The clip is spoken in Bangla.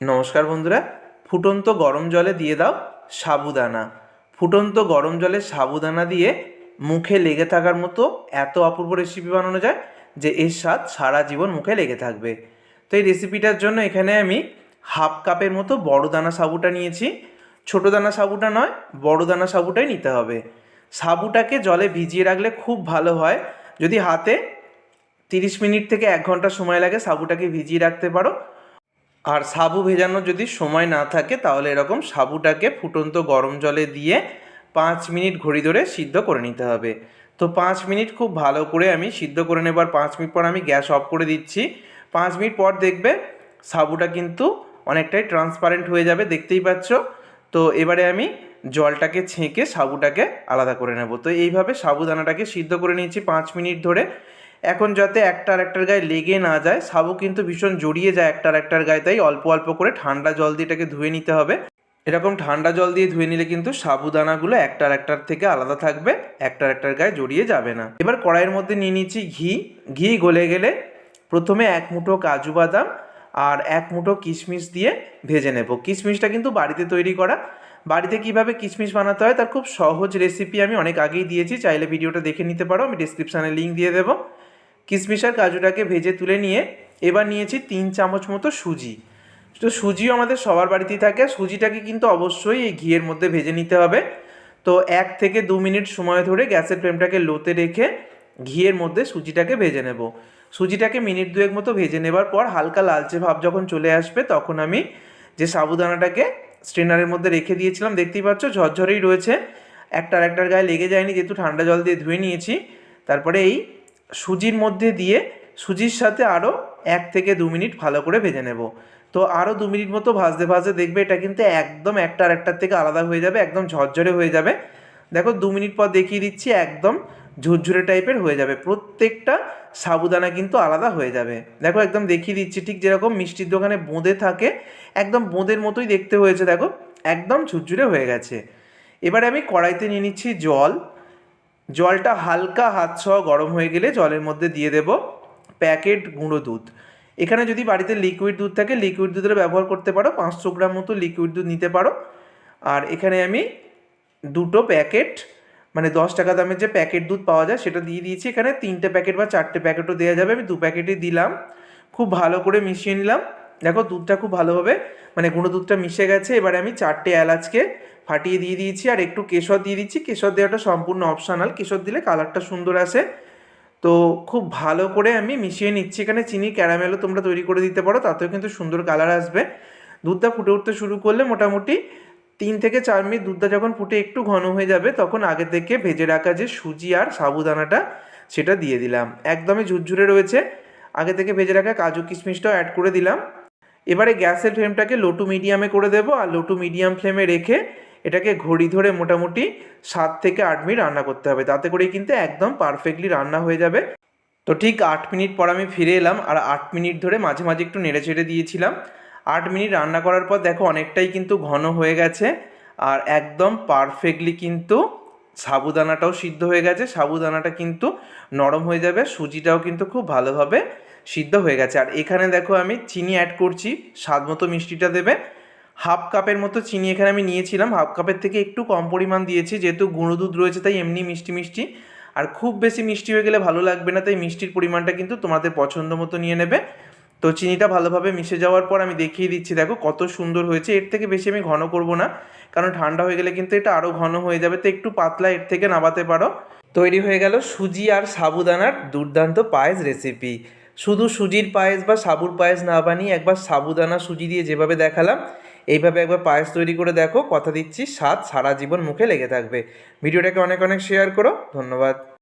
নমস্কার বন্ধুরা, ফুটন্ত গরম জলে দিয়ে দাও সাবুদানা। ফুটন্ত গরম জলে সাবুদানা দিয়ে মুখে লেগে থাকার মতো এত অপূর্ব রেসিপি বানানো যায় যে এর স্বাদ সারা জীবন মুখে লেগে থাকবে। তো এই রেসিপিটার জন্য এখানে আমি হাফ কাপের মতো বড় দানা সাবুটা নিয়েছি। ছোট দানা সাবুটা নয়, বড় দানা সাবুটাই নিতে হবে। সাবুটাকে জলে ভিজিয়ে রাখলে খুব ভালো হয়। যদি হাতে তিরিশ মিনিট থেকে এক ঘণ্টা সময় লাগে সাবুটাকে ভিজিয়ে রাখতে পারো। আর সাবু ভেজানোর যদি সময় না থাকে, তাহলে এরকম সাবুটাকে ফুটন্ত গরম জলে দিয়ে পাঁচ মিনিট ঘড়ি ধরে সিদ্ধ করে নিতে হবে। তো পাঁচ মিনিট খুব ভালো করে আমি সিদ্ধ করে নেবার পাঁচ মিনিট পর আমি গ্যাস অফ করে দিচ্ছি। পাঁচ মিনিট পর দেখবে সাবুটা কিন্তু অনেকটাই ট্রান্সপারেন্ট হয়ে যাবে, দেখতেই পাচ্ছ। তো এবারে আমি জলটাকে ছেঁকে সাবুটাকে আলাদা করে নেব। তো এইভাবে সাবুদানাটাকে সিদ্ধ করে নিয়েছি পাঁচ মিনিট ধরে। এখন যাতে একটার একটার গায়ে লেগে না যায় সাবু কিন্তু ভীষণ জড়িয়ে যায় একটার একটার গায়ে, তাই অল্প অল্প করে ঠান্ডা জল দিয়ে এটাকে ধুয়ে নিতে হবে। এরকম ঠান্ডা জল দিয়ে ধুয়ে নিলে কিন্তু সাবুদানাগুলো একটার একটার থেকে আলাদা থাকবে একটার একটার গায়ে জড়িয়ে যাবে না। এবার কড়াইয়ের মধ্যে নিয়ে নিচ্ছি ঘি। ঘি গলে গেলে প্রথমে এক মুঠো কাজু বাদাম আর এক মুঠো কিশমিশ দিয়ে ভেজে নেব। কিশমিশটা কিন্তু বাড়িতে তৈরি করা। বাড়িতে কীভাবে কিশমিশ বানাতে হয়, তার খুব সহজ রেসিপি আমি অনেক আগেই দিয়েছি। চাইলে ভিডিওটা দেখে নিতে পারো, আমি ডিসক্রিপশানে লিঙ্ক দিয়ে দেবো। কিশমিশ আর কাজুটাকে ভেজে তুলে নিয়ে এবার নিয়েছি তিন চামচ মতো সুজি। তো সুজিও আমাদের সবার বাড়িতেই থাকে। সুজিটাকে কিন্তু অবশ্যই এই ঘিয়ের মধ্যে ভেজে নিতে হবে। তো এক থেকে দু মিনিট সময় ধরে গ্যাসের ফ্লেমটাকে লোতে রেখে ঘিয়ের মধ্যে সুজিটাকে ভেজে নেব। সুজিটাকে মিনিট দুয়েক মতো ভেজে নেবার পর হালকা লালচে ভাব যখন চলে আসবে তখন আমি যে সাবুদানাটাকে স্ট্রেনারের মধ্যে রেখে দিয়েছিলাম, দেখতেই পাচ্ছ ঝরঝরেই রয়েছে। একটার একটার গায়ে লেগে যায়নি, যেহেতু ঠান্ডা জল দিয়ে ধুয়ে নিয়েছি। তারপরে এই সুজির মধ্যে দিয়ে সুজির সাথে আরও এক থেকে দু মিনিট ভালো করে ভেজে নেব। তো আরও দু মিনিট মতো ভাজতে ভাজতে দেখবে এটা কিন্তু একদম একটার একটার থেকে আলাদা হয়ে যাবে, একদম ঝরঝরে হয়ে যাবে। দেখো দু মিনিট পর দেখিয়ে দিচ্ছি একদম ঝুরঝুরে টাইপের হয়ে যাবে, প্রত্যেকটা সাবুদানা কিন্তু আলাদা হয়ে যাবে। দেখো একদম দেখিয়ে দিচ্ছি ঠিক যেরকম মিষ্টির দোকানে বোঁদে থাকে, একদম বোঁদের মতোই দেখতে হয়েছে, দেখো একদম ঝুরঝুরে হয়ে গেছে। এবারে আমি কড়াইতে নিয়ে নিচ্ছি জল জলটা হালকা হাত সহ গরম হয়ে গেলে জলের মধ্যে দিয়ে দেব প্যাকেট গুঁড়ো দুধ। এখানে যদি বাড়িতে লিকুইড দুধ থাকে লিকুইড দুধের ব্যবহার করতে পারো, পাঁচশো গ্রাম মতো লিকুইড দুধ নিতে পারো। আর এখানে আমি দুটো প্যাকেট মানে দশ টাকা দামের যে প্যাকেট দুধ পাওয়া যায়, সেটা দিয়ে দিয়েছি। এখানে তিনটে প্যাকেট বা চারটে প্যাকেটও দেওয়া যাবে। আমি দু প্যাকেটই দিলাম। খুব ভালো করে মিশিয়ে নিলাম। দেখো দুধটা খুব ভালোভাবে মানে গুঁড়ো দুধটা মিশে গেছে, এবারে আমি চারটে এলাচকে ফাটিয়ে দিয়ে দিয়েছি, আর একটু কেশর দিয়ে দিচ্ছি। কেশর দেওয়াটা সম্পূর্ণ অপশনাল কেশর দিলে কালারটা সুন্দর আসে। তো খুব ভালো করে আমি মিশিয়ে নিচ্ছি। এখানে চিনি ক্যারামেলও তোমরা তৈরি করে দিতে পারো, তাতেও কিন্তু সুন্দর কালার আসবে। দুধটা ফুটে উঠতে শুরু করলে মোটামুটি তিন থেকে চার মিনিট দুধটা যখন ফুটে একটু ঘন হয়ে যাবে, তখন আগে থেকে ভেজে রাখা যে সুজি আর সাবুদানাটা, সেটা দিয়ে দিলাম। একদমই ঝুরঝুরে রয়েছে। আগে থেকে ভেজে রাখা কাজু কিশমিশটাও অ্যাড করে দিলাম। এবারে গ্যাসের ফ্লেমটাকে লো টু মিডিয়ামে করে দেবো আর লো টু মিডিয়াম ফ্লেমে রেখে এটাকে ঘড়ি ধরে মোটামুটি সাত থেকে আট মিনিট রান্না করতে হবে। তাতে করেই কিন্তু একদম পারফেক্টলি রান্না হয়ে যাবে। তো ঠিক আট মিনিট পর আমি ফিরে এলাম আর আট মিনিট ধরে মাঝে মাঝে একটু নেড়ে ছেড়ে দিয়েছিলাম। আট মিনিট রান্না করার পর দেখো অনেকটাই কিন্তু ঘন হয়ে গেছে আর একদম পারফেক্টলি কিন্তু সাবুদানাটাও সিদ্ধ হয়ে গেছে। সাবুদানাটা কিন্তু নরম হয়ে যাবে, সুজিটাও কিন্তু খুব ভালোভাবে সিদ্ধ হয়ে গেছে। আর এখানে দেখো আমি চিনি অ্যাড করছি, স্বাদ মতো মিষ্টিটা দেবে। হাফ কাপের মতো চিনি এখানে আমি নিয়েছিলাম। হাফ কাপের থেকে একটু কম পরিমাণ দিয়েছি, যেহেতু গুঁড়ো দুধ রয়েছে তাই এমনি মিষ্টি মিষ্টি। আর খুব বেশি মিষ্টি হয়ে গেলে ভালো লাগবে না, তাই মিষ্টির পরিমাণটা কিন্তু তোমাদের পছন্দ মতো নিয়ে নেবে। তো চিনিটা ভালোভাবে মিশে যাওয়ার পর আমি দেখিয়ে দিচ্ছি, দেখো কত সুন্দর হয়েছে। এর থেকে বেশি আমি ঘন করব না, কারণ ঠান্ডা হয়ে গেলে কিন্তু এটা আরও ঘন হয়ে যাবে। তো একটু পাতলা এর থেকে নামাতে পারো। তৈরি হয়ে গেল সুজি আর সাবুদানার দুর্দান্ত পায়েস রেসিপি শুধু সুজির পায়েস বা সাবুর পায়েস না বানিয়ে একবার সাবুদানা সুজি দিয়ে যেভাবে দেখালাম, এইভাবে একবার পায়েস তৈরি করে দেখো, কথা দিচ্ছি, স্বাদ সারা জীবন মুখে লেগে থাকবে। ভিডিওটাকে অনেক অনেক শেয়ার করো, ধন্যবাদ।